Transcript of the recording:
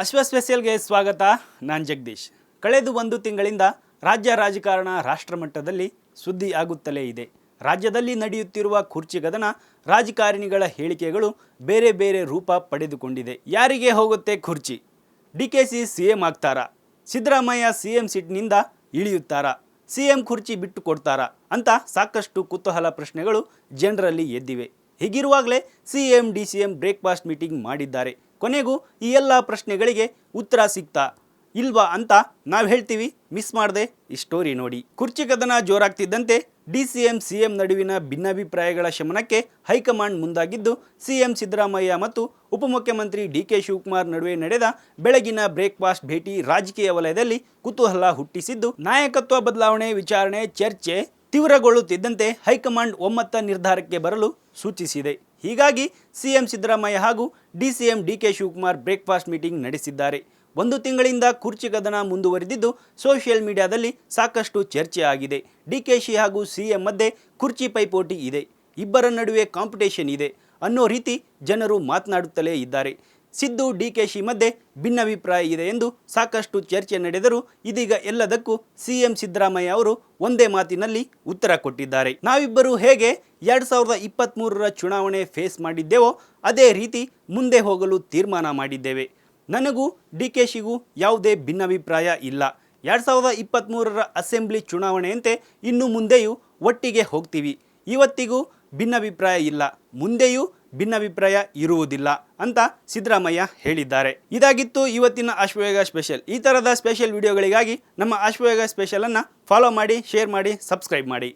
ಅಶ್ವ ಸ್ಪೆಷಲ್ಗೆ ಸ್ವಾಗತ. ನಾನು ಜಗದೀಶ್. ಕಳೆದು ಒಂದು ತಿಂಗಳಿಂದ ರಾಜ್ಯ ರಾಜಕಾರಣ ರಾಷ್ಟ್ರಮಟ್ಟದಲ್ಲಿ ಸುದ್ದಿ ಆಗುತ್ತಲೇ ಇದೆ. ರಾಜ್ಯದಲ್ಲಿ ನಡೆಯುತ್ತಿರುವ ಕುರ್ಚಿ ಗದನ ರಾಜಕಾರಣಿಗಳ ಹೇಳಿಕೆಗಳು ಬೇರೆ ಬೇರೆ ರೂಪ ಪಡೆದುಕೊಂಡಿದೆ. ಯಾರಿಗೆ ಹೋಗುತ್ತೆ ಕುರ್ಚಿ? D K C C M ಆಗ್ತಾರಾ? ಸಿದ್ದರಾಮಯ್ಯ ಸಿ ಎಂ ಸೀಟ್ನಿಂದ ಇಳಿಯುತ್ತಾರಾ? ಸಿ ಎಂ ಕುರ್ಚಿ ಬಿಟ್ಟು ಕೊಡ್ತಾರಾ? ಅಂತ ಸಾಕಷ್ಟು ಕುತೂಹಲ ಪ್ರಶ್ನೆಗಳು ಜನರಲ್ಲಿ ಎದ್ದಿವೆ. ಹೀಗಿರುವಾಗಲೇ C M D C M breakfast meeting ಮಾಡಿದ್ದಾರೆ. ಕೊನೆಗೂ ಈ ಎಲ್ಲ ಪ್ರಶ್ನೆಗಳಿಗೆ ಉತ್ತರ ಸಿಗ್ತಾ. ಇಲ್ವಾ ಅಂತ ನಾವು ಹೇಳ್ತೀವಿ ಮಿಸ್ ಮಾಡದೆ ಈ ಸ್ಟೋರಿ ನೋಡಿ. ಕುರ್ಚಿ ಕದನ ಜೋರಾಗ್ತಿದ್ದಂತೆ D C M C M ನಡುವಿನ ಭಿನ್ನಾಭಿಪ್ರಾಯಗಳ ಶಮನಕ್ಕೆ ಹೈಕಮಾಂಡ್ ಮುಂದಾಗಿದ್ದು, ಸಿ ಎಂ ಸಿದ್ದರಾಮಯ್ಯ ಮತ್ತು ಉಪಮುಖ್ಯಮಂತ್ರಿ ಡಿ ಕೆ ಶಿವಕುಮಾರ್ ನಡುವೆ ನಡೆದ ಬೆಳಗಿನ ಬ್ರೇಕ್ಫಾಸ್ಟ್ ಭೇಟಿ ರಾಜಕೀಯ ವಲಯದಲ್ಲಿ ಕುತೂಹಲ ಹುಟ್ಟಿಸಿದ್ದು, ನಾಯಕತ್ವ ಬದಲಾವಣೆ ವಿಚಾರಣೆ ಚರ್ಚೆ ತೀವ್ರಗೊಳ್ಳುತ್ತಿದ್ದಂತೆ ಹೈಕಮಾಂಡ್ ಒಮ್ಮತ ನಿರ್ಧಾರಕ್ಕೆ ಬರಲು ಸೂಚಿಸಿದೆ. ಹೀಗಾಗಿ ಸಿಎಂ ಸಿದ್ದರಾಮಯ್ಯ ಹಾಗೂ DCM D K Shivakumar breakfast meeting ನಡೆಸಿದ್ದಾರೆ. ಒಂದು ತಿಂಗಳಿಂದ ಕುರ್ಚಿ ಕದನ ಮುಂದುವರೆದಿದ್ದು ಸೋಷಿಯಲ್ ಮೀಡಿಯಾದಲ್ಲಿ ಸಾಕಷ್ಟು ಚರ್ಚೆ ಆಗಿದೆ. ಡಿಕೆಶಿ ಹಾಗೂ ಸಿಎಂ ಮಧ್ಯೆ ಕುರ್ಚಿ ಪೈಪೋಟಿ ಇದೆ. ಇಬ್ಬರ ನಡುವೆ ಕಾಂಪಿಟೇಷನ್ ಇದೆ ಅನ್ನೋ ರೀತಿ ಜನರು ಮಾತನಾಡುತ್ತಲೇ ಇದ್ದಾರೆ. ಸಿದ್ದು ಡಿಕೆಶಿ ಮಧ್ಯೆ ಭಿನ್ನಾಭಿಪ್ರಾಯ ಇದೆ ಎಂದು ಸಾಕಷ್ಟು ಚರ್ಚೆ ನಡೆದರೂ ಇದೀಗ ಎಲ್ಲದಕ್ಕೂ ಸಿಎಂ ಸಿದ್ದರಾಮಯ್ಯ ಅವರು ಒಂದೇ ಮಾತಿನಲ್ಲಿ ಉತ್ತರ ಕೊಟ್ಟಿದ್ದಾರೆ. ನಾವಿಬ್ಬರು ಹೇಗೆ ಎರಡು ಸಾವಿರದ ಇಪ್ಪತ್ತ್ಮೂರರ ಚುನಾವಣೆ ಫೇಸ್ ಮಾಡಿದ್ದೇವೋ ಅದೇ ರೀತಿ ಮುಂದೆ ಹೋಗಲು ತೀರ್ಮಾನ ಮಾಡಿದ್ದೇವೆ. ನನಗೂ ಡಿ ಕೆ ಶಿಗೂ ಯಾವುದೇ ಭಿನ್ನಾಭಿಪ್ರಾಯ ಇಲ್ಲ. ಎರಡು ಸಾವಿರದ ಇಪ್ಪತ್ತ್ಮೂರರ ಅಸೆಂಬ್ಲಿ ಚುನಾವಣೆಯಂತೆ ಇನ್ನು ಮುಂದೆಯೂ ಒಟ್ಟಿಗೆ ಹೋಗ್ತೀವಿ. ಇವತ್ತಿಗೂ ಭಿನ್ನಾಭಿಪ್ರಾಯ ಇಲ್ಲ. ಮುಂದೆಯೂ ಭಿನ್ನಾಭಿಪ್ರಾಯ ಇರುವುದಿಲ್ಲ ಅಂತ ಸಿದ್ದರಾಮಯ್ಯ ಹೇಳಿದ್ದಾರೆ. ಇದಾಗಿತ್ತು ಇವತ್ತಿನ ಅಶ್ವಯೋಗ ಸ್ಪೆಷಲ್. ಈ ಥರದ ಸ್ಪೆಷಲ್ ವಿಡಿಯೋಗಳಿಗಾಗಿ ನಮ್ಮ ಅಶ್ವವೇಗ ಸ್ಪೆಷಲನ್ನು ಫಾಲೋ ಮಾಡಿ, ಶೇರ್ ಮಾಡಿ, ಸಬ್ಸ್ಕ್ರೈಬ್ ಮಾಡಿ.